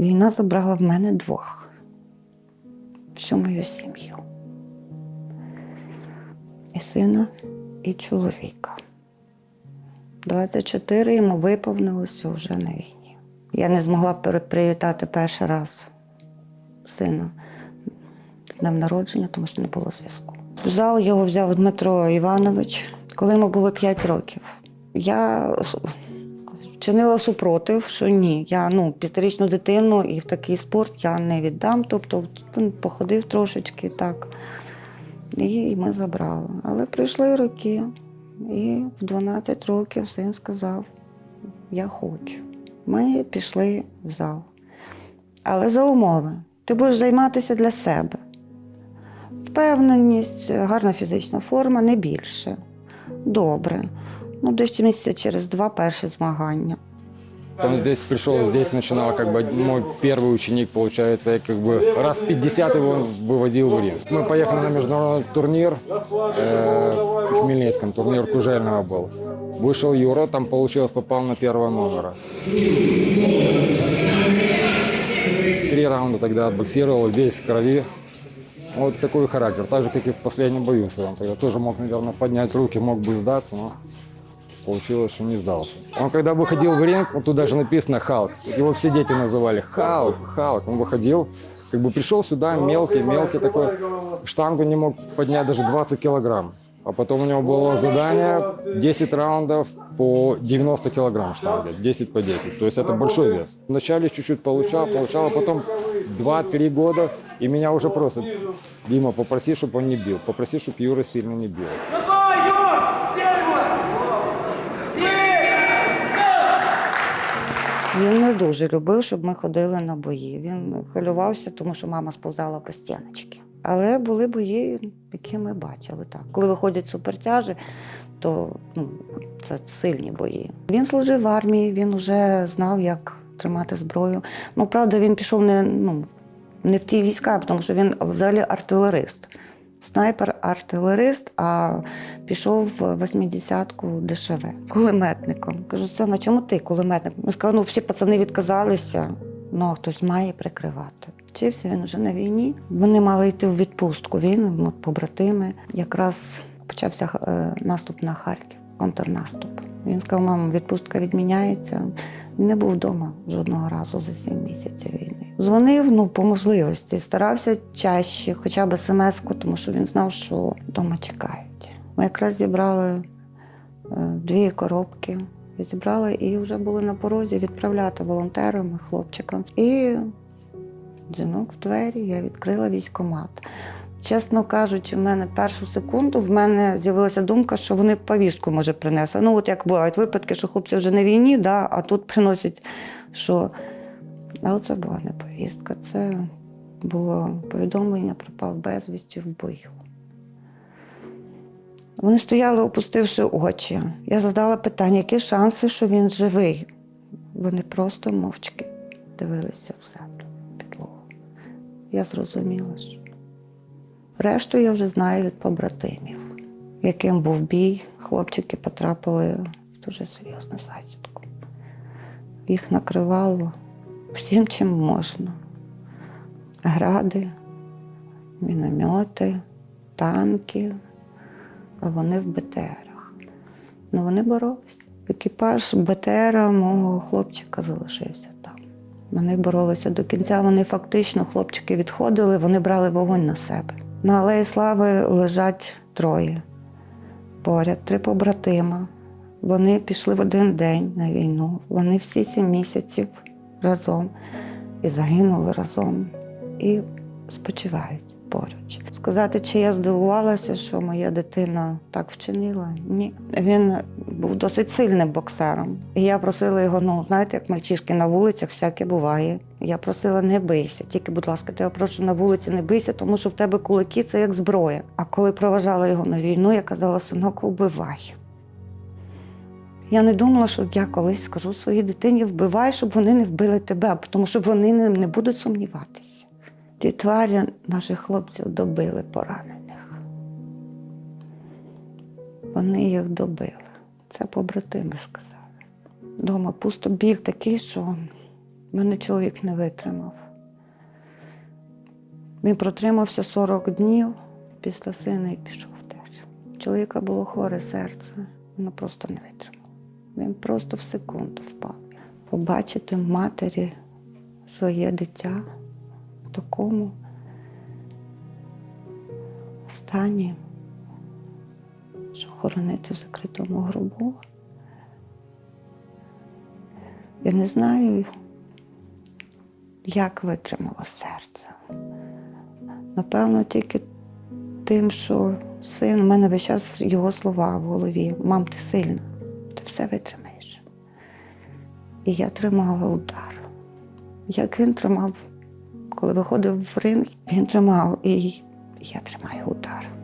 Війна забрала в мене двох, всю мою сім'ю. І сина, і чоловіка. 24 йому виповнилося вже на війні. Я не змогла привітати перший раз сина днем народження, тому що не було зв'язку. В зал його взяв Дмитро Іванович, коли йому було 5 років. Я вчинила супротив, що ні, я ну, п'ятирічну дитину і в такий спорт я не віддам. Тобто він походив трошечки так. І ми забрали. Але пройшли роки, і в 12 років син сказав: Я хочу. Ми пішли в зал. Але за умови, ти будеш займатися для себе. Впевненість, гарна фізична форма, не більше. Добре. Ну, десь місяця через два перші змагання. Он здесь пришел, здесь начинал, как бы мой первый ученик, получается, я как бы раз 50 его выводил в ринг. Мы поехали на международный турнир, э, в Хмельницком, турнир Кужельного был. Вышел Юра, там получилось, попал на первого номера. Три раунда тогда отбоксировал, весь в крови. Вот такой характер, так же, как и в последнем бою своем. Тогда тоже мог, наверное, поднять руки, мог бы сдаться, но Получилось, что не сдался. Он когда выходил в ринг, вот тут даже написано Халк. Его все дети называли Халк, Халк. Он выходил, как бы пришел сюда мелкий, мелкий такой. Штангу не мог поднять даже 20 килограмм. А потом у него было задание 10 раундов по 90 килограмм штанга, 10 по 10. То есть это большой вес. Вначале чуть-чуть получал, получал, а потом 2-3 года, и меня уже просто, Дима, попроси, чтобы он не бил, попроси, чтобы Юра сильно не бил. Він не дуже любив, щоб ми ходили на бої. Він хвилювався, тому що мама сповзала по стіночки. Але були бої, які ми бачили так. Коли виходять супертяжі, то ну, це сильні бої. Він служив в армії, він вже знав, як тримати зброю. Ну, правда, він пішов не, ну, не в ті війська, тому що він взагалі артилерист. Снайпер-артилерист, а пішов в 80-ку ДШВ кулеметником. Кажу, Сана, чому ти кулеметник? Він сказав, ну всі пацани відказалися, ну хтось має прикривати. Вчився він вже на війні. Вони мали йти в відпустку. Він, побратими. Якраз почався е, наступ на Харків, контрнаступ. Він сказав, мам, відпустка відміняється. Не був вдома жодного разу за сім місяців війни. Дзвонив ну, по можливості, старався чаще, хоча б смс-ку, тому що він знав, що вдома чекають. Ми якраз зібрали е, дві коробки. Зібрали і вже були на порозі відправляти волонтерам і хлопчикам. І дзвінок в двері, я відкрила військкомат. Чесно кажучи, в мене першу секунду в мене з'явилася думка, що вони повістку може принесли. Ну, от як бувають випадки, що хлопці вже на війні, да, а тут приносять, що. Але це була не повістка, це було повідомлення, пропав безвісті в бою. Вони стояли, опустивши очі. Я задала питання, які шанси, що він живий. Вони просто мовчки дивилися в землю, підлогу. Я зрозуміла, що решту я вже знаю від побратимів, яким був бій. Хлопчики потрапили в дуже серйозну засідку. Їх накривало всім, чим можна. Гради, міномети, танки, а вони в БТРах. Ну вони боролися. Екіпаж БТРа мого хлопчика залишився там. Вони боролися до кінця. Вони фактично, хлопчики відходили, вони брали вогонь на себе. На Алеї Слави лежать троє. Поряд три побратима. Вони пішли в один день на війну. Вони всі сім місяців разом і загинули разом, і спочивають поруч. Сказати, чи я здивувалася, що моя дитина так вчинила? Ні. Він був досить сильним боксером. І я просила його, ну знаєте, як мальчишки на вулицях, всяке буває. Я просила, не бийся. Тільки, будь ласка, тебе прошу на вулиці не бийся, тому що в тебе кулаки це як зброя. А коли проважала його на війну, я казала, синок, вбивай. Я не думала, що я колись скажу своїй дитині вбивай, щоб вони не вбили тебе, тому що вони не будуть сумніватися. Ті тварі наших хлопців добили поранених. Вони їх добили. Це побратими сказали. Дома пусто біль такий, що Мене чоловік не витримав. Він протримався 40 днів після сина і пішов теж. Чоловіка було хворе серце, воно просто не витримало. Він просто в секунду впав. Побачити матері своє дитя в такому стані, що хоронити в закритому гробу. Я не знаю, як витримало серце. Напевно, тільки тим, що син, у мене весь час його слова в голові. Мам, ти сильна, ти все витримаєш. І я тримала удар. Як він тримав, коли виходив в ринг, він тримав, і я тримаю удар.